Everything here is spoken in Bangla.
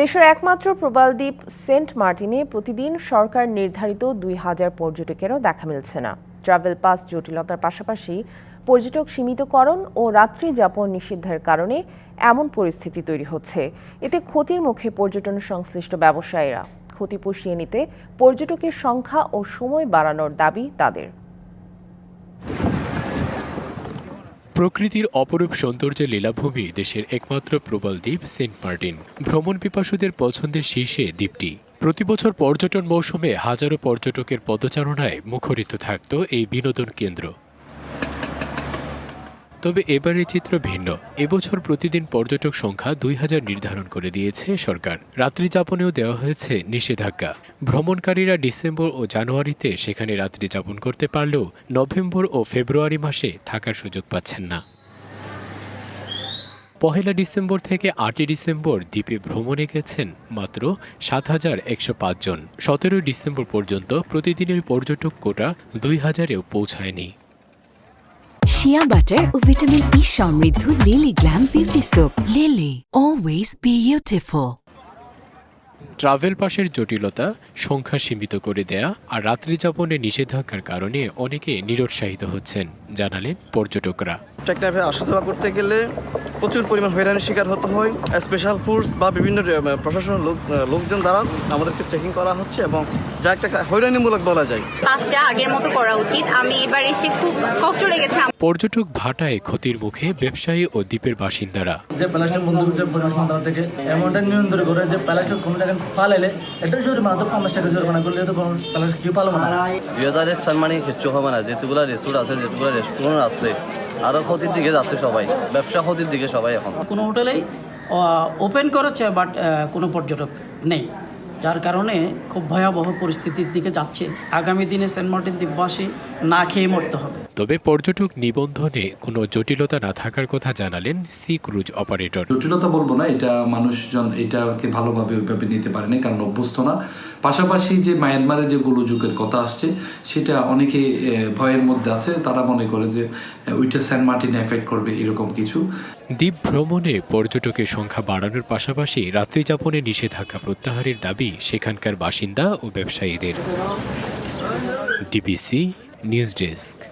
দেশের একমাত্র প্রবাল দ্বীপ সেন্ট মার্টিনে প্রতিদিন সরকার নির্ধারিত দুই হাজার পর্যটকেরও দেখা মিলছে না। ট্রাভেল পাস জটিলতার পাশাপাশি পর্যটক সীমিতকরণ ও রাত্রি যাপন নিষিদ্ধের কারণে এমন পরিস্থিতি তৈরি হচ্ছে। এতে ক্ষতির মুখে পর্যটন সংশ্লিষ্ট ব্যবসায়ীরা ক্ষতি পুষিয়ে নিতে পর্যটকের সংখ্যা ও সময় বাড়ানোর দাবি তাদের। প্রকৃতির অপরূপ সৌন্দর্যের লীলাভূমি দেশের একমাত্র প্রবল দ্বীপ সেন্ট মার্টিন। ভ্রমণ পিপাসুদের পছন্দের শীর্ষে দ্বীপটি। প্রতিবছর পর্যটন মৌসুমে হাজারো পর্যটকের পদচারণায় মুখরিত থাকত এই বিনোদন কেন্দ্র। তবে এবারের চিত্র ভিন্ন। এবছর প্রতিদিন পর্যটক সংখ্যা দুই হাজার নির্ধারণ করে দিয়েছে সরকার। রাত্রি যাপনেও দেওয়া হয়েছে নিষেধাজ্ঞা। ভ্রমণকারীরা ডিসেম্বর ও জানুয়ারিতে সেখানে রাত্রি যাপন করতে পারলেও নভেম্বর ও ফেব্রুয়ারি মাসে থাকার সুযোগ পাচ্ছেন না। পহেলা ডিসেম্বর থেকে আটই ডিসেম্বর দ্বীপে ভ্রমণে গেছেন মাত্র সাত হাজার একশো পাঁচ জন। সতেরোই ডিসেম্বর পর্যন্ত প্রতিদিনের পর্যটক কোটা দুই হাজারেও পৌঁছায়নি। শিয়া বাটার ও ভিটামিন ই সমৃদ্ধ Lily glam beauty soap Lily always beautiful travel পাসের জটিলতা সংখ্যা সীমিত করে দেয়া আর রাত্রি যাপনে নিষেধাজ্ঞার কারণে অনেকে নিরুৎসাহিত হচ্ছেন জানালেন পর্যটকরা। টেকনাফে আসা যাওয়া করতে গেলে প্রচুর পরিমাণ হয়রানির শিকার হতে হয়। স্পেশাল ফোর্স বা বিভিন্ন আহ, প্রশাসনের লোক লোকজন দ্বারা আমাদেরকে চেকিং করা হচ্ছে এবং যা একটা হয়রানিমূলক বলা যায়। পাসটা আগের মতো করা উচিত। আমি এবার এসে খুব কষ্ট লেগেছে পর্যটক ভাটায় ক্ষতির মুখে ব্যবসায়ী ও দ্বীপের বাসিন্দারা। যে প্লাস্টিক বন্ধ করছে পরিবেশ মন্ত্রণালয় থেকে এমনটা নিয়ন্ত্রণ করে যে প্লাস্টিক কোনো জায়গায় পালাইলে এটা জরিমানা তো পঞ্চাশ টাকা জরিমানা করলে তো প্লাস্টিক কেউ পালবো না। দুই হাজার এক সাল মানে কিচ্ছু হবে না যেতুগুলা রেস্টুরেন্ট আছে যেতুগুলা রেস্টুরেন্ট আছে আরও ক্ষতির দিকে যাচ্ছে সবাই। ব্যবসা ক্ষতির দিকে সবাই এখন। কোনো হোটেলেই ওপেন করেছে বাট কোনো পর্যটক নেই। যার কারণে খুব ভয়াবহ পরিস্থিতির দিকে যাচ্ছে। আগামী দিনে সেন্ট মার্টিন দ্বীপবাসী না খেয়ে মরতে হবে। তবে পর্যটক নিবন্ধনে কোনো জটিলতা না থাকার কথা জানালেন সি ক্রুজ অপারেটর। জটিলতা বলব না এটা মানুষজন এটাকে ভালোভাবে ওইভাবে নিতে পারে না কারণ অভ্যস্ত না। পাশাপাশি যে মায়ানমারে যে গোলযোগের কথা আসছে সেটা অনেকে আহ, ভয়ের মধ্যে আছে। তারা মনে করে যে ওইটা সেন্ট মার্টিন এফেক্ট করবে এরকম কিছু। দ্বীপ ভ্রমণে পর্যটকের সংখ্যা বাড়ানোর পাশাপাশি রাত্রিযাপনে নিষেধাজ্ঞা প্রত্যাহারের দাবি সেখানকার বাসিন্দা ও ব্যবসায়ীদের। DBC news desk